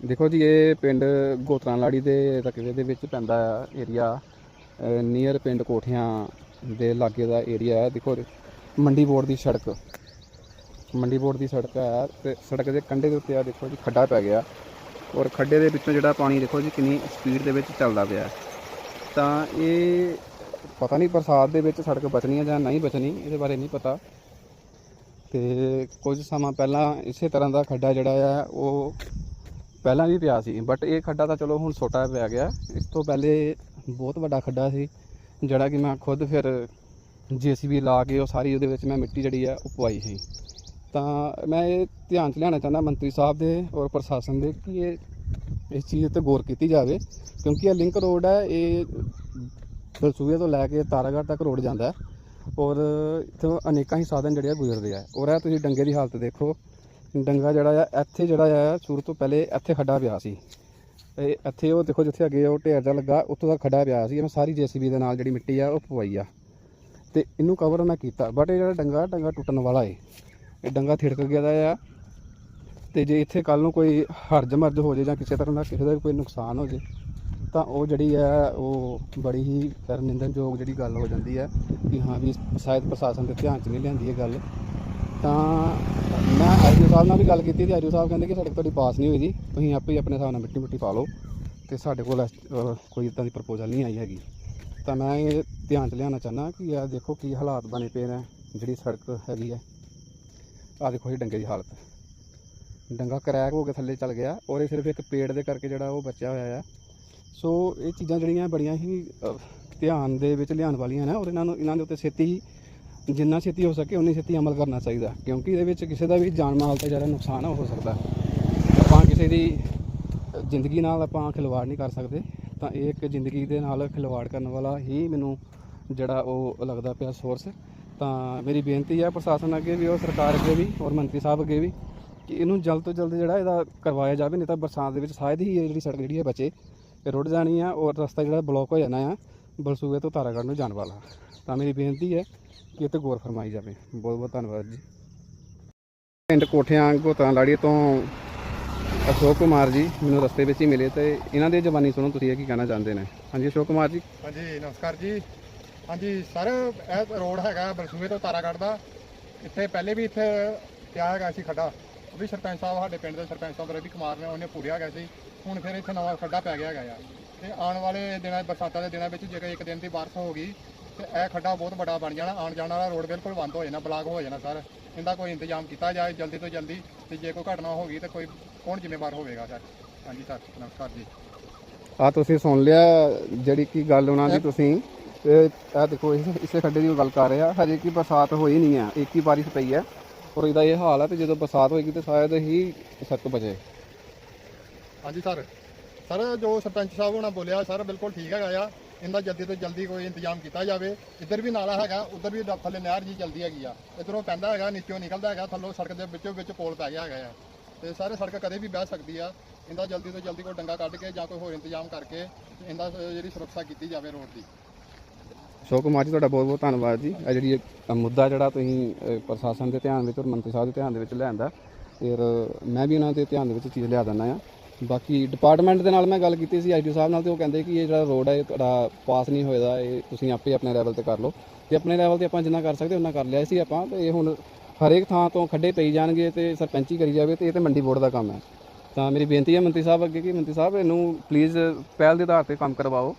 ਦੇਖੋ ਜੀ, ਇਹ ਪਿੰਡ ਗੋਤਰਾਂ ਲਾੜੀ ਦੇ ਰਕਬੇ ਦੇ ਵਿੱਚ ਪੈਂਦਾ ਏਰੀਆ ਨੀਅਰ ਪਿੰਡ ਕੋਠਿਆਂ ਦੇ ਲਾਗੇ ਦਾ ਏਰੀਆ ਹੈ। ਦੇਖੋ ਮੰਡੀ ਬੋਰਡ ਦੀ ਸੜਕ, ਮੰਡੀ ਬੋਰਡ ਦੀ ਸੜਕ ਹੈ ਤੇ ਸੜਕ ਦੇ ਕੰਢੇ ਦੇ ਉੱਤੇ ਆ ਦੇਖੋ ਜੀ, ਖੱਡਾ ਪੈ ਗਿਆ ਔਰ ਖੱਡੇ ਦੇ ਵਿੱਚੋਂ ਜਿਹੜਾ ਪਾਣੀ ਦੇਖੋ ਜੀ, ਕਿੰਨੀ ਸਪੀਡ ਦੇ ਵਿੱਚ ਚੱਲਦਾ ਪਿਆ ਤਾਂ ਇਹ ਪਤਾ ਨਹੀਂ ਬਰਸਾਤ ਦੇ ਵਿੱਚ ਸੜਕ ਬਚਣੀ ਹੈ ਜਾਂ ਨਹੀਂ ਬਚਣੀ, ਇਹਦੇ ਬਾਰੇ ਨਹੀਂ ਪਤਾ। ਤੇ ਕੁਝ ਸਮਾਂ ਪਹਿਲਾਂ ਇਸੇ ਤਰ੍ਹਾਂ ਦਾ ਖੱਡਾ ਜਿਹੜਾ ਆ, ਉਹ ਪਹਿਲਾਂ ਵੀ ਪਿਆ ਸੀ ਬਟ ਇਹ ਖੱਡਾ ਤਾਂ ਚਲੋ ਹੁਣ ਛੋਟਾ ਪੈ ਗਿਆ। ਇਸ ਤੋਂ ਪਹਿਲੇ ਬਹੁਤ ਵੱਡਾ ਖੱਡਾ ਸੀ, ਜਿਹੜਾ ਕਿ ਮੈਂ ਖੁਦ ਫਿਰ ਜੀਸੀਬੀ ਲਾ ਕੇ ਉਹ ਸਾਰੀ ਉਹਦੇ ਵਿੱਚ ਮੈਂ ਮਿੱਟੀ ਜਿਹੜੀ ਆ ਉਹ ਪਵਾਈ ਸੀ। ਤਾਂ ਮੈਂ ਇਹ ਧਿਆਨ ਚ ਲਿਆਉਣਾ ਚਾਹੁੰਦਾ ਮੰਤਰੀ ਸਾਹਿਬ ਦੇ ਔਰ ਪ੍ਰਸ਼ਾਸਨ ਦੇ ਕਿ ਇਹ, ਇਸ ਚੀਜ਼ ਤੇ ਗੌਰ ਕੀਤੀ ਜਾਵੇ, ਕਿਉਂਕਿ ਇਹ ਲਿੰਕ ਰੋਡ ਹੈ ਇਹ ਬਲਸੂਏ ਤੋਂ ਲੈ ਕੇ ਤਾਰਾਗੜ੍ਹ ਤੱਕ ਰੋਡ ਜਾਂਦਾ ਔਰ ਇੱਥੋਂ ਅਨੇਕਾਂ ਹੀ ਸਾਧਨ ਜਿਹੜੇ ਆ ਗੁਜ਼ਰਦੇ ਆ। ਔਰ ਇਹ ਤੁਸੀਂ ਡੰਗੇ ਦੀ ਹਾਲਤ ਦੇਖੋ ਡੰਗਾ ਜਿਹੜਾ ਆ, ਇੱਥੇ ਜਿਹੜਾ ਆ, ਸ਼ੁਰੂ ਤੋਂ ਪਹਿਲੇ ਇੱਥੇ ਖੱਡਾ ਪਿਆ ਸੀ। ਤੇ ਇੱਥੇ ਉਹ ਦੇਖੋ ਜਿੱਥੇ ਅੱਗੇ ਉਹ ਢੇਰ ਜਿਹਾ ਲੱਗਾ, ਉੱਥੋਂ ਦਾ ਖੱਡਾ ਪਿਆ ਸੀ। ਮੈਂ ਸਾਰੀ ਜੀਸੀਬੀ ਦੇ ਨਾਲ ਜਿਹੜੀ ਮਿੱਟੀ ਆ, ਉਹ ਪਵਾਈ ਆ। ਤੇ ਇਹਨੂੰ ਕਵਰ ਮੈਂ ਕੀਤਾ ਬਟ ਇਹ ਜਿਹੜਾ ਡੰਗਾ ਡੰਗਾ ਟੁੱਟਣ ਵਾਲਾ ਏ। ਇਹ ਡੰਗਾ ਥਿੜਕ ਗਿਆ ਦਾ ਆ। ਤੇ ਜੇ ਇੱਥੇ ਕੱਲ ਨੂੰ ਕੋਈ ਹਰਜ ਮਰਜ ਹੋ ਜੇ ਜਾਂ ਕਿਸੇ ਤਰ੍ਹਾਂ ਦਾ ਕਿਸੇ ਦਾ ਵੀ ਕੋਈ ਨੁਕਸਾਨ ਹੋ ਜੇ, ਤਾਂ ਉਹ ਜਿਹੜੀ ਹੈ ਉਹ ਬੜੀ ਹੀ ਫਿਰ ਨਿੰਦਣਯੋਗ ਜਿਹੜੀ ਗੱਲ ਹੋ ਜਾਂਦੀ ਹੈ ਕਿ ਹਾਂ ਵੀ ਸ਼ਾਇਦ ਪ੍ਰਸ਼ਾਸਨ ਦੇ ਧਿਆਨ 'ਚ ਨਹੀਂ ਲਿਆਂਦੀ ਇਹ ਗੱਲ। ਤਾਂ ਮੈਂ ਆਈਓ ਸਾਹਿਬ ਨਾਲ ਵੀ ਗੱਲ ਕੀਤੀ ਤੇ ਆਈਓ ਸਾਹਿਬ ਕਹਿੰਦੇ ਕਿ ਸੜਕ ਤੁਹਾਡੀ ਪਾਸ ਨਹੀਂ ਹੋਈ ਜੀ। ਤੁਸੀਂ ਆਪੇ ਹੀ ਆਪਣੇ ਹਿਸਾਬ ਨਾਲ ਮਿੱਟੀ ਮਿੱਟੀ ਪਾ ਲਓ ਤੇ ਸਾਡੇ ਕੋਲ ਇਸ- ਅਹ ਕੋਈ ਇਦਾਂ ਦੀ ਪ੍ਰਪੋਜ਼ਲ ਨਹੀਂ ਆਈ ਹੈਗੀ। ਤਾਂ ਮੈਂ ਇਹ ਧਿਆਨ 'ਚ ਲਿਆਉਣਾ ਚਾਹੁੰਦਾ ਕਿ ਯਾਰ ਦੇਖੋ ਕੀ ਹਾਲਾਤ ਬਣੇ ਪਏ ਨੇ ਜਿਹੜੀ ਸੜਕ ਹੈਗੀ ਹੈ। ਆ ਦੇਖੋ ਇਹ ਡੰਗੇ ਦੀ ਹਾਲਤ। ਡੰਗਾ ਕਰੈਕ ਹੋ ਕੇ ਥੱਲੇ ਚੱਲ ਗਿਆ ਔਰ ਇਹ ਸਿਰਫ ਇੱਕ ਪੇੜ ਦੇ ਕਰਕੇ ਜਿਹੜਾ ਉਹ ਬਚਿਆ ਹੋਇਆ ਆ। ਸੋ ਇਹ ਚੀਜ਼ਾਂ ਜਿਹੜੀਆਂ ਬੜੀਆਂ ਹੀ ਅਹ, ਧਿਆਨ ਦੇ ਵਿੱਚ ਲਿਆਉਣ ਵਾਲੀਆਂ ਨੇ ਔਰ ਇਹਨਾਂ ਨੂੰ ਇਹਨਾਂ ਦੇ ਉੱਤੇ ਛੇਤੀ ਹੀ ਜਿੰਨਾ ਛੇਤੀ ਹੋ ਸਕੇ ਉਨੀ ਛੇਤੀ ਅਮਲ ਕਰਨਾ ਚਾਹੀਦਾ, ਕਿਉਂਕਿ ਇਹਦੇ ਵਿੱਚ ਕਿਸੇ ਦਾ ਵੀ ਜਾਨ ਮਾਲ ਤੇ ਜ਼ਿਆਦਾ ਨੁਕਸਾਨ ਉਹ ਹੋ ਸਕਦਾ। ਆਪਾਂ ਕਿਸੇ ਦੀ ਜ਼ਿੰਦਗੀ ਨਾਲ ਆਪਾਂ ਖਿਲਵਾੜ ਨਹੀਂ ਕਰ ਸਕਦੇ, ਤਾਂ ਇਹ ਇੱਕ ਜ਼ਿੰਦਗੀ ਦੇ ਨਾਲ ਖਿਲਵਾੜ ਕਰਨ ਵਾਲਾ ਹੀ ਮੈਨੂੰ ਜਿਹੜਾ ਉਹ ਲੱਗਦਾ ਪਿਆ ਸੋਰਸ ਤਾਂ ਮੇਰੀ ਬੇਨਤੀ ਹੈ ਪ੍ਰਸ਼ਾਸਨ ਅੱਗੇ ਵੀ, ਔਰ ਸਰਕਾਰ ਅੱਗੇ ਵੀ, ਔਰ ਮੰਤਰੀ ਸਾਹਿਬ ਅੱਗੇ ਵੀ, ਕਿ ਇਹਨੂੰ ਜਲਦ ਤੋਂ ਜਲਦ ਜਿਹੜਾ ਇਹਦਾ ਕਰਵਾਇਆ ਜਾਵੇ, ਨਹੀਂ ਤਾਂ ਬਰਸਾਤ ਦੇ ਵਿੱਚ ਸ਼ਾਇਦ ਹੀ ਇਹ ਜਿਹੜੀ ਸੜਕ ਜਿਹੜੀ ਹੈ ਬਚੇ ਤੇ ਰੁੜ ਜਾਣੀ ਆ, ਔਰ ਰਸਤਾ ਜਿਹੜਾ ਬਲੌਕ ਹੋ ਜਾਣਾ ਆ। ਬਲਸੂਏ ਤੋਂ ਤਾਰਾਗੜ੍ਹ ਨੂੰ ਜਾਣ ਵਾਲਾ ਤਾਂ ਮੇਰੀ ਬੇਨਤੀ ਹੈ ਕਿ ਇਹ ਤੇ ਗੌਰ ਫਰਮਾਈ ਜਾਵੇ। ਬਹੁਤ ਬਹੁਤ ਧੰਨਵਾਦ ਜੀ। ਪਿੰਡ ਕੋਠਿਆਂ ਗੋਤਾਂ ਲਾੜੀ ਤੋਂ ਅਸ਼ੋਕ ਕੁਮਾਰ ਜੀ ਮੈਨੂੰ ਰਸਤੇ ਵਿੱਚ ਹੀ ਮਿਲੇ ਤੇ ਇਹਨਾਂ ਦੀ ਜ਼ਬਾਨੀ ਸੁਣੋ ਤੁਸੀਂ ਇਹ ਕੀ ਕਹਿਣਾ ਚਾਹੁੰਦੇ ਨੇ। ਹਾਂਜੀ, ਅਸ਼ੋਕ ਕੁਮਾਰ ਜੀ। ਹਾਂਜੀ, ਨਮਸਕਾਰ ਜੀ। ਹਾਂਜੀ, ਸਰ, ਇਹ ਰੋਡ ਹੈਗਾ ਬਰਸੂਏ ਤੋਂ ਤਾਰਾਗੜ੍ਹ ਦਾ। ਇੱਥੇ ਪਹਿਲੇ ਵੀ ਇੱਥੇ ਪਿਆ ਹੈਗਾ ਸੀ ਖੱਡਾ। ਉਹ ਵੀ ਸਰਪੰਚ ਸਾਹਿਬ, ਸਾਡੇ ਪਿੰਡ ਦੇ ਸਰਪੰਚ ਸਾਹਿਬ ਰਵੀ ਕੁਮਾਰ ਨੇ ਉਹਨੇ ਪੂਰਿਆ ਗਿਆ ਸੀ। ਹੁਣ ਫਿਰ ਇੱਥੇ ਨਵਾਂ ਖੱਡਾ ਪੈ ਗਿਆ ਹੈਗਾ ਆ। ਤੇ ਆਉਣ ਵਾਲੇ ਦਿਨਾਂ ਬਰਸਾਤਾਂ ਦੇ ਦਿਨਾਂ ਵਿੱਚ ਜੇਕਰ ਇੱਕ ਦਿਨ ਦੀ ਬਾਰਿਸ਼ ਹੋ ਗਈ ਤੇ ਇਹ ਖੱਡਾ ਬਹੁਤ ਵੱਡਾ ਬਣ ਜਾਣਾ ਆਉਣ ਜਾਣ ਵਾਲਾ ਰੋਡ ਬਿਲਕੁਲ ਬੰਦ ਹੋ ਜਾਣਾ ਬਲਾਕ ਹੋ ਜਾਣਾ ਸਰ। ਇਹਦਾ ਕੋਈ ਇੰਤਜ਼ਾਮ ਕੀਤਾ ਜਾਏ ਜਲਦੀ ਤੋਂ ਜਲਦੀ ਤੇ ਜੇ ਕੋਈ ਘਟਨਾ ਹੋ ਗਈ ਤਾਂ ਕੋਈ ਕੌਣ ਜ਼ਿੰਮੇਵਾਰ ਹੋਵੇਗਾ ਸਰ? ਹਾਂਜੀ ਸਰ ਨਮਸਕਾਰ ਜੀ। ਆ ਤੁਸੀਂ ਸੁਣ ਲਿਆ ਜਿਹੜੀ ਕੀ ਗੱਲ ਉਹਨਾਂ ਦੀ ਤੁਸੀਂ ਇਹ ਆ ਦੇਖੋ ਇਸ- ਖੱਡੇ ਦੀ ਗੱਲ ਕਰ ਰਿਹਾ ਹਜੇ ਕੀ ਬਰਸਾਤ ਹੋਈ ਨਹੀਂ ਆ ਇੱਕ ਹੀ ਬਾਰਿਸ਼ ਪਈ ਹੈ ਔਰ ਇਹਦਾ ਇਹ ਹਾਲ ਹੈ ਤੇ ਜਦੋਂ ਬਰਸਾਤ ਹੋਏਗੀ ਤੇ ਸ਼ਾਇਦ ਹੀ ਸੜਕ ਬਚੇ ਹਾਂਜੀ ਸਰ। ਸਰ, ਜੋ ਸਰਪੰਚ ਸਾਹਿਬ ਹੋਣਾ ਬੋਲਿਆ, ਸਰ, ਬਿਲਕੁਲ ਠੀਕ ਹੈਗਾ ਆ। ਇਹਦਾ ਜਲਦੀ ਤੋਂ ਜਲਦੀ ਕੋਈ ਇੰਤਜ਼ਾਮ ਕੀਤਾ ਜਾਵੇ। ਇੱਧਰ ਵੀ ਨਾਲਾ ਹੈਗਾ, ਉੱਧਰ ਵੀ ਦ- ਥੱਲੇ ਨਹਿਰ ਜੀ ਚੱਲਦੀ ਹੈਗੀ ਆ। ਇੱਧਰੋਂ ਪੈਂਦਾ ਹੈਗਾ, ਨੀਚੋਂ ਨਿਕਲਦਾ ਹੈਗਾ, ਥੱਲੋਂ ਸੜਕ ਦੇ ਵਿੱਚੋਂ ਵਿੱਚ ਪੋਲ ਪੈ ਗਿਆ ਹੈਗਾ ਆ। ਤੇ ਸਾਰੇ ਸੜਕ ਕਦੇ ਵੀ ਬਹਿ ਸਕਦੀ ਆ। ਇਹਦਾ ਜਲਦੀ ਤੋਂ ਜਲਦੀ ਕੋਈ ਡੰਗਾ ਕੱਢ ਕੇ ਜਾਂ ਕੋਈ ਹੋਰ ਇੰਤਜ਼ਾਮ ਕਰਕੇ ਇਹਦਾ ਸ- ਜਿਹੜੀ ਸੁਰੱਖਿਆ ਕੀਤੀ ਜਾਵੇ ਰੋਡ ਦੀ। ਅਸ਼ੋਕ ਕੁਮਾਰ ਜੀ, ਤੁਹਾਡਾ ਬਹੁਤ ਬਹੁਤ ਧੰਨਵਾਦ ਜੀ। ਇਹ ਜਿਹੜੀ ਮੁੱਦਾ ਜਿਹੜਾ ਤੁਸੀਂ ਪ੍ਰਸ਼ਾਸਨ ਦੇ ਧਿਆਨ ਵਿੱਚ ਔਰ ਮੰਤਰੀ ਸਾਹਿਬ ਦੇ ਧਿਆਨ ਦੇ ਵਿੱਚ ਲਿਆਂਦਾ, ਫਿਰ ਮੈਂ ਵੀ ਉਹਨਾਂ ਦੇ ਧਿਆਨ ਦੇ ਵਿੱਚ ਚੀਜ਼ ਲਿਆ ਦਿੰਦਾ ਆ ਬਾਕੀ ਡਿਪਾਰਟਮੈਂਟ ਦੇ ਨਾਲ ਮੈਂ ਗੱਲ ਕੀਤੀ ਸੀ ਆਈਟੀ ਸਾਹਿਬ ਨਾਲ ਤੇ ਉਹ ਕਹਿੰਦੇ ਕਿ ਇਹ ਜਿਹੜਾ ਰੋਡ ਹੈ ਇਹ ਤੁਹਾਡਾ ਪਾਸ ਨਹੀਂ ਹੋਏਦਾ ਇਹ ਤੁਸੀਂ ਆਪੇ ਆਪਣੇ ਲੈਵਲ ਤੇ ਕਰ ਲਓ। ਤੇ ਆਪਣੇ ਲੈਵਲ ਤੇ ਆਪਾਂ ਜਿੰਨਾ ਕਰ ਸਕਦੇ ਉਹਨਾਂ ਕਰ ਲਿਆ ਸੀ ਆਪਾਂ, ਤੇ ਇਹ ਹੁਣ ਹਰੇਕ ਥਾਂ ਤੋਂ ਖੱਡੇ ਪਈ ਜਾਣਗੇ ਤੇ ਸਰਪੰਚੀ ਕਰੀ ਜਾਵੇ ਤੇ ਇਹ ਤੇ ਮੰਡੀ ਬੋਰਡ ਦਾ ਕੰਮ ਹੈ। ਤਾਂ ਮੇਰੀ ਬੇਨਤੀ ਹੈ ਮੰਤਰੀ ਸਾਹਿਬ ਅੱਗੇ ਕਿ ਮੰਤਰੀ ਸਾਹਿਬ, ਇਹਨੂੰ ਪਲੀਜ਼ ਪਹਿਲ ਦੇ ਆਧਾਰ ਤੇ ਕੰਮ ਕਰਵਾਓ।